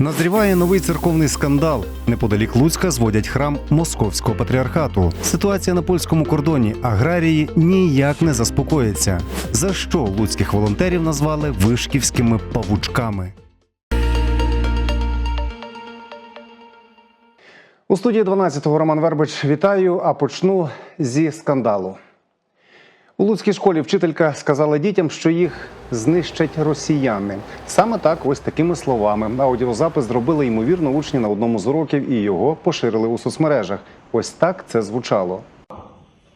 Назріває новий церковний скандал. Неподалік Луцька зводять храм московського патріархату. Ситуація на польському кордоні аграрії ніяк не заспокоїться. За що луцьких волонтерів назвали вишківськими павучками? У студії 12-го Роман Вербич вітаю. А почну зі скандалу. У Луцькій школі вчителька сказала дітям, що їх знищать росіяни. Саме так, ось такими словами. Аудіозапис зробили ймовірно учні на одному з уроків і його поширили у соцмережах. Ось так це звучало.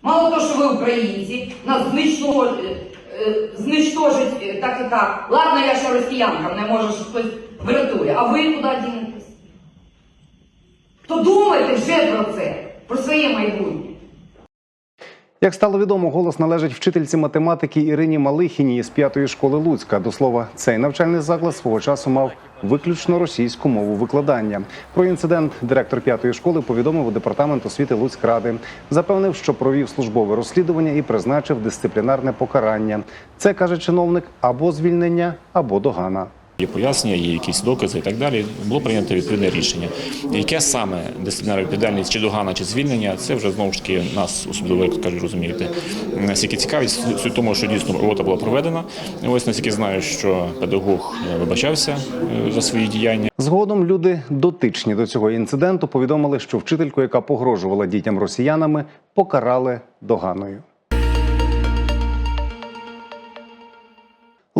Мало того, що ви українці, нас знищо- е, е, знищожить е, так і так. Ладно, я ще росіянка, не може, хтось врятує. А ви куди дінетесь? То думайте вже про це, про своє майбутнє. Як стало відомо, голос належить вчительці математики Ірині Малихіній з п'ятої школи Луцька. До слова, цей навчальний заклад свого часу мав виключно російську мову викладання. Про інцидент директор п'ятої школи повідомив у департамент освіти Луцькради. Запевнив, що провів службове розслідування і призначив дисциплінарне покарання. Це каже чиновник або звільнення, або догана. Є пояснення, є якісь докази і так далі. Було прийнято відповідне рішення. Яке саме дисциплінарна відповідальність, чи догана, чи звільнення, це вже знову ж таки нас особливо, як кажуть, розумієте. Наскільки цікавість суть тому, що дійсно робота була проведена. Ось наскільки знаю, що педагог е, вибачався е, за свої діяння. Згодом люди, дотичні до цього інциденту, повідомили, що вчительку, яка погрожувала дітям росіянами, покарали доганою.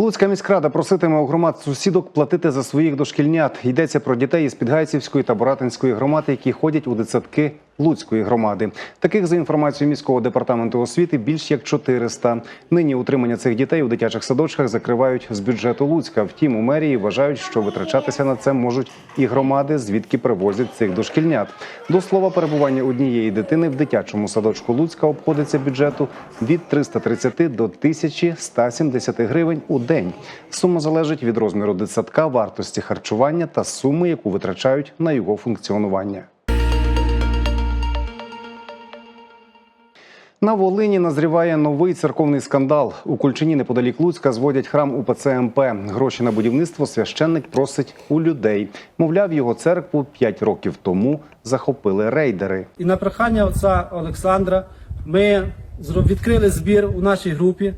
Луцька міськрада проситиме у громад сусідок платити за своїх дошкільнят. Йдеться про дітей із Підгайцівської та Боратинської громад, які ходять у дитсадки Луцької громади. Таких за інформацією міського департаменту освіти більш як 400. Нині утримання цих дітей у дитячих садочках закривають з бюджету Луцька. Втім, у мерії вважають, що витрачатися на це можуть і громади, звідки привозять цих дошкільнят. До слова, перебування однієї дитини в дитячому садочку Луцька обходиться бюджету від 330 до 1170 гривень у день. Сума залежить від розміру дитсадка, вартості харчування та суми, яку витрачають на його функціонування. На Волині назріває новий церковний скандал. У Кульчині неподалік Луцька зводять храм УПЦ МП. Гроші на будівництво священник просить у людей. Мовляв, його церкву 5 років тому захопили рейдери. І на прохання отця Олександра ми відкрили збір у нашій групі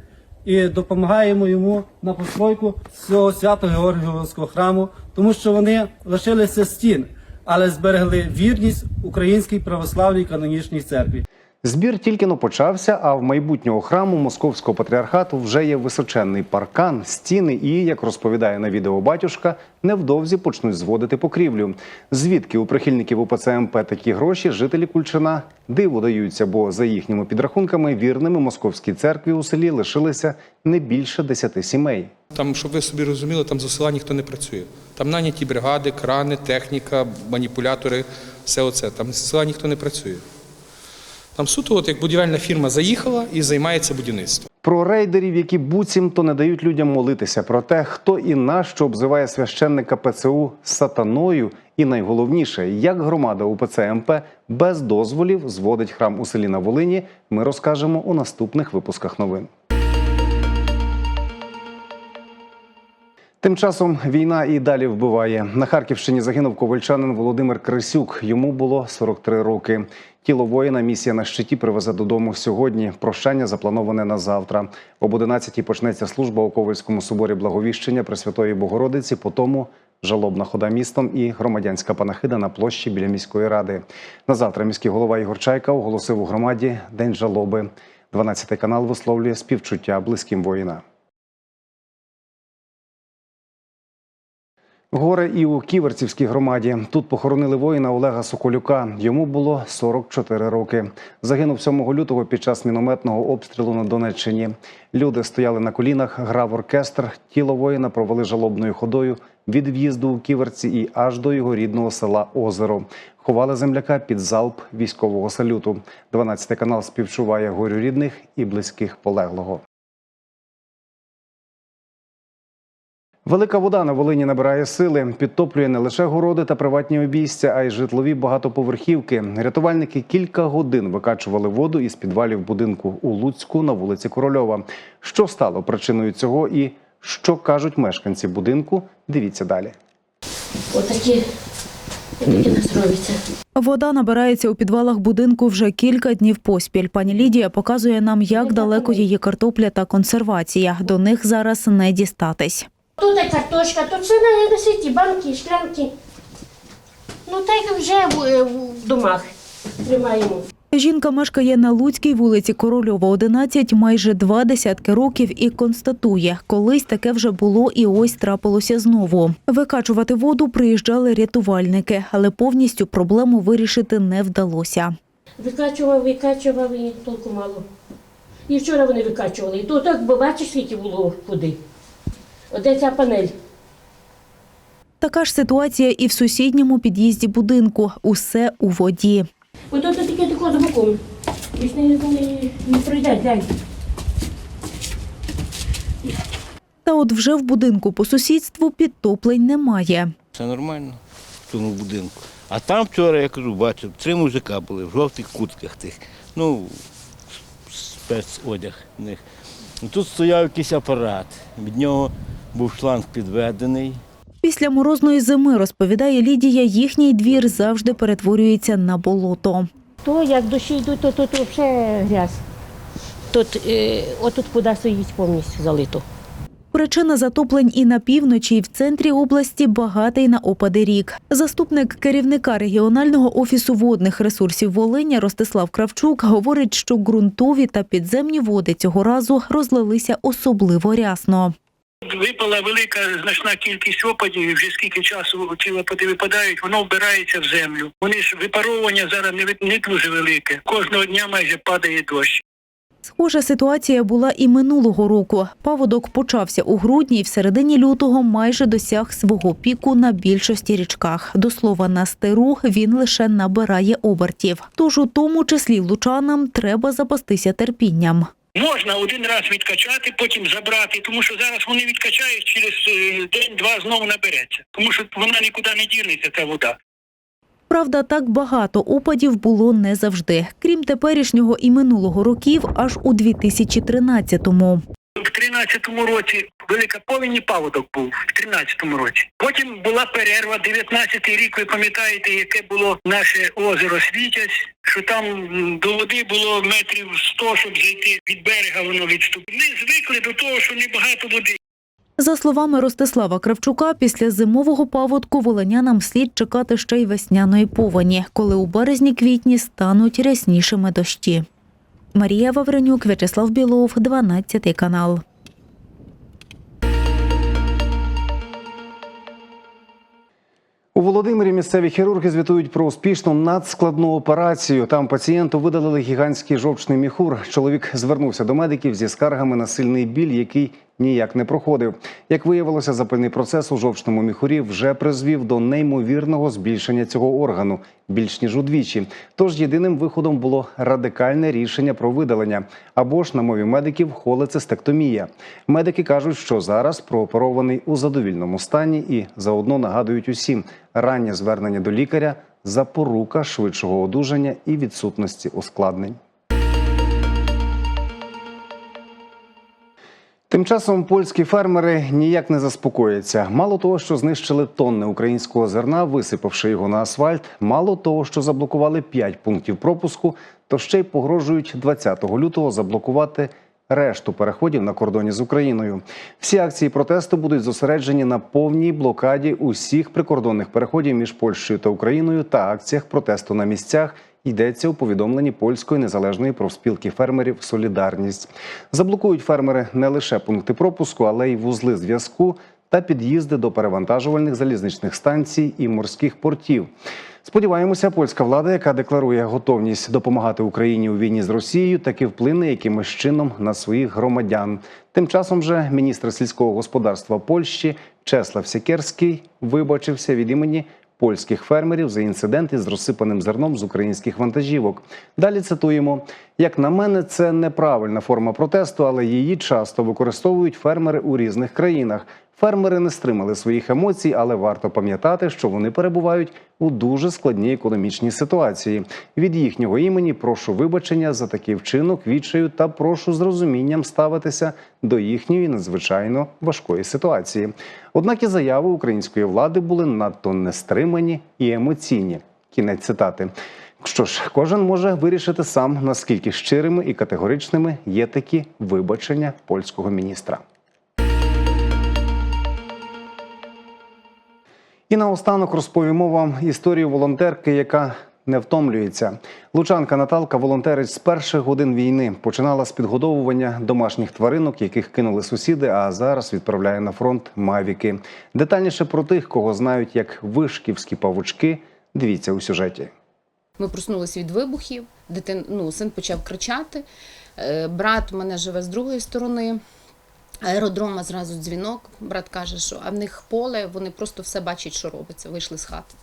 і допомагаємо йому на постройку цього свято-Георгіївського храму, тому що вони лишилися стін, але зберегли вірність українській православній канонічній церкві. Збір тільки но почався, а в майбутнього храму московського патріархату вже є височенний паркан, стіни і, як розповідає на відео батюшка, невдовзі почнуть зводити покрівлю. Звідки у прихильників УПЦ МП такі гроші жителі Кульчина диву даються, бо за їхніми підрахунками вірними московській церкві у селі лишилися не більше десяти сімей. Там, щоб ви собі розуміли, там за села ніхто не працює. Там наняті бригади, крани, техніка, маніпулятори, все оце. Там з села ніхто не працює. Там суто, от як будівельна фірма заїхала і займається будівництвом. Про рейдерів, які буцімто не дають людям молитися, про те, хто і на що обзиває священника ПЦУ сатаною, і найголовніше, як громада УПЦ МП без дозволів зводить храм у селі на Волині. Ми розкажемо у наступних випусках новин. Тим часом війна і далі вбиває. На Харківщині загинув ковальчанин Володимир Крисюк. Йому було 43 роки. Тіло воїна місія на щиті привезе додому сьогодні. Прощання заплановане на завтра. Об 11-й почнеться служба у Ковальському соборі Благовіщення Пресвятої Богородиці. Потому жалобна хода містом і громадянська панахида на площі біля міської ради. На завтра міський голова Ігор Чайка оголосив у громаді день жалоби. 12 канал висловлює співчуття близьким воїна. Горе і у Ківерцівській громаді. Тут похоронили воїна Олега Соколюка. Йому було 44 роки. Загинув 7 лютого під час мінометного обстрілу на Донеччині. Люди стояли на колінах, грав оркестр. Тіло воїна провели жалобною ходою від в'їзду у Ківерці і аж до його рідного села Озеро. Ховали земляка під залп військового салюту. 12 канал співчуває горю рідних і близьких полеглого. Велика вода на Волині набирає сили, підтоплює не лише городи та приватні обійстя, а й житлові багатоповерхівки. Рятувальники кілька годин викачували воду із підвалів будинку у Луцьку на вулиці Корольова. Що стало причиною цього і що кажуть мешканці будинку? Дивіться далі. Отакі. Вода набирається у підвалах будинку вже кілька днів поспіль. Пані Лідія показує нам, як далеко її картопля та консервація. До них зараз не дістатись. Тут і картошка, тут все на носиті, банки, шклянки. Ну так вже в, в домах тримаємо. Жінка мешкає на Луцькій вулиці Корольова, 11, майже два десятки років і констатує, колись таке вже було і ось трапилося знову. Викачувати воду приїжджали рятувальники, але повністю проблему вирішити не вдалося. Викачував, викачував і толку мало. І вчора вони викачували. І то так, бо бачиш, скільки було води. От де ця панель. Така ж ситуація і в сусідньому під'їзді будинку. Усе у воді. Ось тут таке тако з боком. Більш не, пройде, глянь. Та от вже в будинку по сусідству підтоплень немає. Це нормально в тому будинку. А там вчора, я кажу, бачив, три мужика були в жовтих куртках тих. Ну, спецодяг в них. Ну, Тут стояв якийсь апарат. Від нього був шланг підведений. Після морозної зими, розповідає Лідія, їхній двір завжди перетворюється на болото. То як дощі йдуть, то тут взагалі грязь. Тут, е, отут вода стоїть повністю залито. Причина затоплень і на півночі, і в центрі області багатий на опади рік. Заступник керівника регіонального офісу водних ресурсів Волиня Ростислав Кравчук говорить, що ґрунтові та підземні води цього разу розлилися особливо рясно. Випала велика значна кількість опадів, і вже скільки часу ці опади випадають, воно вбирається в землю. Вони ж випаровування зараз не, не дуже велике. Кожного дня майже падає дощ. Схожа ситуація була і минулого року. Паводок почався у грудні і в середині лютого майже досяг свого піку на більшості річках. До слова, на стеру він лише набирає обертів. Тож у тому числі лучанам треба запастися терпінням. Можна один раз відкачати, потім забрати, тому що зараз вони відкачають через е, день-два знову набереться. Тому що вона нікуди не дінеться, ця вода. Правда, так багато опадів було не завжди. Крім теперішнього і минулого років, аж у 2013-му. В 13-му році велика повінь і паводок був в 13-му році. Потім була перерва, 19-й рік, ви пам'ятаєте, яке було наше озеро Світязь, що там до води було метрів 100, щоб зайти від берега, воно відступило. Ми звикли до того, що небагато води. За словами Ростислава Кравчука, після зимового паводку волинянам слід чекати ще й весняної повені, коли у березні-квітні стануть ряснішими дощі. Марія Вавренюк, В'ячеслав Білов, 12 канал. У Володимирі місцеві хірурги звітують про успішну надскладну операцію. Там пацієнту видалили гігантський жовчний міхур. Чоловік звернувся до медиків зі скаргами на сильний біль, який ніяк не проходив. Як виявилося, запальний процес у жовчному міхурі вже призвів до неймовірного збільшення цього органу більш ніж удвічі. Тож єдиним виходом було радикальне рішення про видалення або ж на мові медиків холецистектомія. Медики кажуть, що зараз прооперований у задовільному стані і заодно нагадують усім раннє звернення до лікаря запорука швидшого одужання і відсутності ускладнень. Тим часом польські фермери ніяк не заспокояться. Мало того, що знищили тонни українського зерна, висипавши його на асфальт. Мало того, що заблокували 5 пунктів пропуску, то ще й погрожують 20 лютого заблокувати решту переходів на кордоні з Україною. Всі акції протесту будуть зосереджені на повній блокаді усіх прикордонних переходів між Польщею та Україною та акціях протесту на місцях. Йдеться у повідомленні польської незалежної профспілки фермерів Солідарність. Заблокують фермери не лише пункти пропуску, але й вузли зв'язку та під'їзди до перевантажувальних залізничних станцій і морських портів. Сподіваємося, польська влада, яка декларує готовність допомагати Україні у війні з Росією, таки вплине якимось чином на своїх громадян. Тим часом же міністр сільського господарства Польщі Чеслав Сікерський вибачився від імені польських фермерів за інцидент із розсипаним зерном з українських вантажівок. Далі цитуємо: як на мене, це неправильна форма протесту, але її часто використовують фермери у різних країнах. Фермери не стримали своїх емоцій, але варто пам'ятати, що вони перебувають у дуже складній економічній ситуації. Від їхнього імені прошу вибачення за такий вчинок відчаю та прошу з розумінням ставитися до їхньої надзвичайно важкої ситуації. Однак і заяви української влади були надто нестримані і емоційні. Кінець цитати. Що ж, кожен може вирішити сам, наскільки щирими і категоричними є такі вибачення польського міністра. І наостанок розповімо вам історію волонтерки, яка не втомлюється. Лучанка Наталка волонтерить з перших годин війни. Починала з підгодовування домашніх тваринок, яких кинули сусіди, а зараз відправляє на фронт мавіки. Детальніше про тих, кого знають як вишківські павучки. Дивіться у сюжеті. Ми проснулися від вибухів, дитин, ну, син почав кричати. Е, Брат мене живе з другої сторони. Аеродрома зразу дзвінок. Брат каже, що а в них поле, вони просто все бачать, що робиться. Вийшли з хати.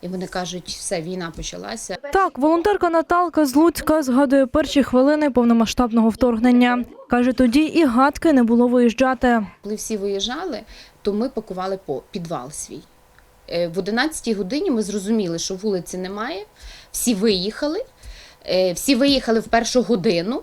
І вони кажуть, все, війна почалася. Так, волонтерка Наталка з Луцька згадує перші хвилини повномасштабного вторгнення. Каже, тоді і гадки не було виїжджати. Коли всі виїжджали, то ми пакували по підвал свій. Е, В 11 годині ми зрозуміли, що вулиці немає. Всі виїхали. Е, Всі виїхали в першу годину,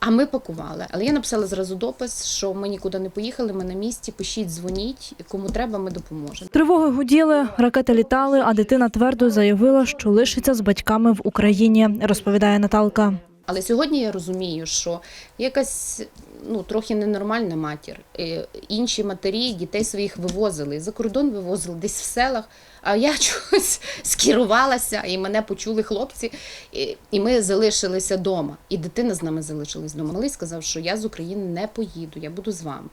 а ми пакували. Але я написала зразу допис, що ми нікуди не поїхали, ми на місці, пишіть, дзвоніть, кому треба, ми допоможемо. Тривоги гуділи, ракети літали, а дитина твердо заявила, що лишиться з батьками в Україні, розповідає Наталка. Але сьогодні я розумію, що якась ну трохи ненормальна матір. Е, Інші матері дітей своїх вивозили за кордон, вивозили десь в селах. А я чогось скерувалася, і мене почули хлопці, і, і ми залишилися вдома. І дитина з нами залишилась вдома. Малий сказав, що я з України не поїду, я буду з вами.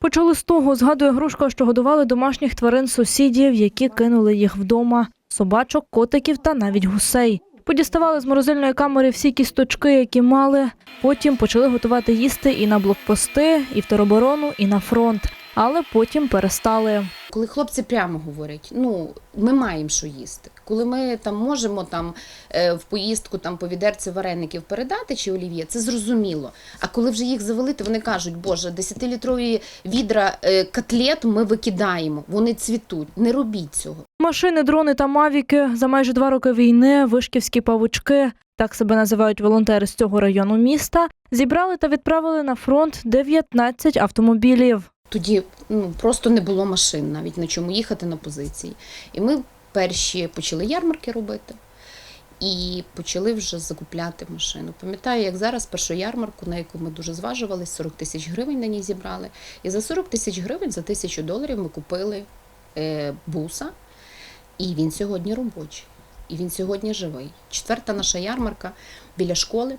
Почали з того, згадує Грушка, що годували домашніх тварин сусідів, які кинули їх вдома – собачок, котиків та навіть гусей. Подіставали з морозильної камери всі кісточки, які мали. Потім почали готувати їсти і на блокпости, і в тероборону, і на фронт. Але потім перестали. Коли хлопці прямо говорять, ну ми маємо що їсти. Коли ми там можемо там е, в поїздку там по відерці вареників передати чи олів'є, це зрозуміло. А коли вже їх завалити, вони кажуть, боже, 10-літрові відра е, котлет ми викидаємо, вони цвітуть. Не робіть цього. Машини, дрони та мавіки за майже два роки війни, вишківські павучки, так себе називають волонтери з цього району міста, зібрали та відправили на фронт 19 автомобілів. Тоді ну просто не було машин навіть на чому їхати на позиції. І ми перші почали ярмарки робити. І почали вже закупляти машину. Пам'ятаю, як зараз першу ярмарку, на яку ми дуже зважувалися, 40 тисяч гривень на ній зібрали. І за 40 тисяч гривень, за тисячу доларів ми купили е, буса, і він сьогодні робочий. І він сьогодні живий. Четверта наша ярмарка біля школи,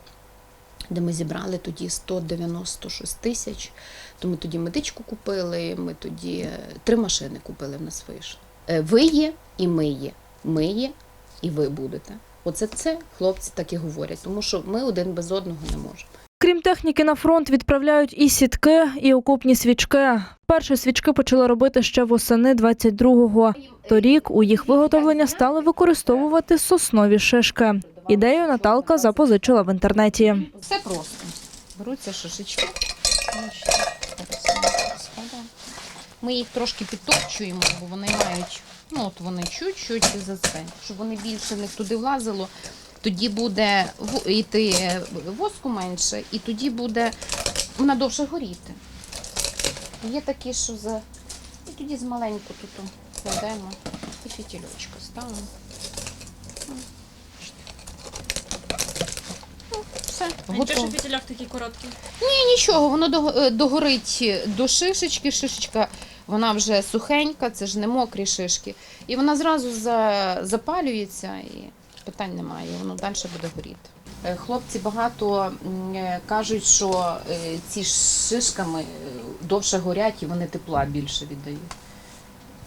де ми зібрали тоді 196 тисяч. То ми тоді медичку купили, ми тоді е, три машини купили в нас вийшло. Е, Ви є і ми є. Ми є і ви будете. Оце це хлопці так і говорять, тому що ми один без одного не можемо. Крім техніки на фронт, відправляють і сітки, і окопні свічки. Перші свічки почали робити ще восени 22-го. Торік у їх виготовлення стали використовувати соснові шишки. Ідею Наталка запозичила в інтернеті. Все просто. Беруться шишечки. Ми їх трошки підтопчуємо, бо вони мають, ну от вони чуть-чуть за це, щоб вони більше не туди влазило. Тоді буде йти воску менше, і тоді буде вона довше горіти. Є такі, що за. І тоді з маленьку тут кладемо і фітільочка ставимо. Ну, Готово. петелях такі короткі? Ні, нічого, воно до- е, догорить до шишечки. Шишечка вона вже сухенька, це ж не мокрі шишки. І вона зразу за, запалюється і питань немає, воно далі буде горіти. Е, Хлопці багато м, е, кажуть, що е, ці шишками е, довше горять і вони тепла більше віддають,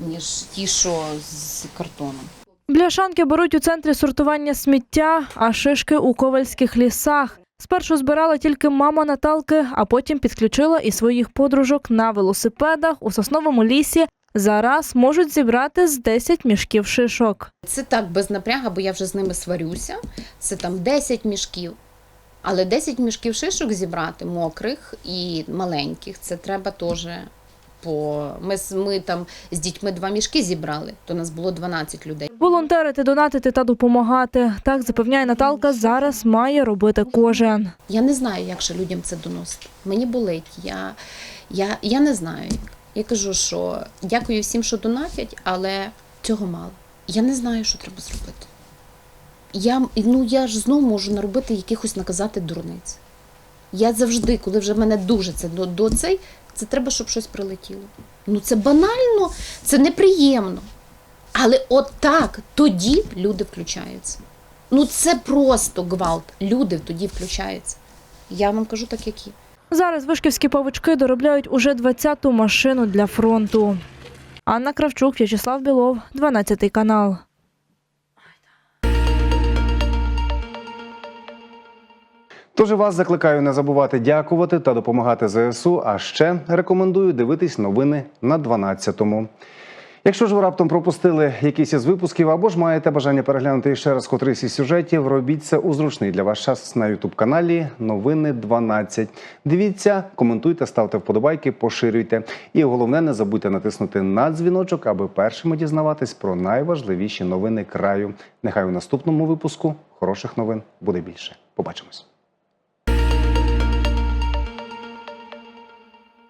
ніж ті, що з картоном. Бляшанки беруть у центрі сортування сміття, а шишки у ковальських лісах. Спершу збирала тільки мама Наталки, а потім підключила і своїх подружок на велосипедах у сосновому лісі. Зараз можуть зібрати з 10 мішків шишок. Це так без напряга, бо я вже з ними сварюся. Це там 10 мішків. Але 10 мішків шишок зібрати мокрих і маленьких, це треба теж по ми, ми там з дітьми два мішки зібрали, то нас було 12 людей. Волонтерити, донатити та допомагати. Так запевняє Наталка, зараз має робити кожен. Я не знаю, як ще людям це доносити. Мені болить. Я, я, я не знаю. Я кажу, що дякую всім, що донатять, але цього мало. Я не знаю, що треба зробити. Я, ну, я ж знову можу наробити якихось наказати дурниць. Я завжди, коли вже мене дуже це до, до цей, це треба, щоб щось прилетіло. Ну це банально, це неприємно. Але от так, тоді люди включаються. Ну це просто гвалт. Люди тоді включаються. Я вам кажу так, як є. Зараз вишківські павучки доробляють уже 20-ту машину для фронту. Анна Кравчук, В'ячеслав Білов, 12 канал. Тож вас закликаю не забувати дякувати та допомагати ЗСУ. А ще рекомендую дивитись новини на 12-му. Якщо ж ви раптом пропустили якийсь із випусків або ж маєте бажання переглянути ще раз котрийсь із сюжетів, робіть це у зручний для вас час на Ютуб каналі Новини 12. Дивіться, коментуйте, ставте вподобайки, поширюйте. І головне, не забудьте натиснути на дзвіночок, аби першими дізнаватись про найважливіші новини краю. Нехай у наступному випуску хороших новин буде більше. Побачимось.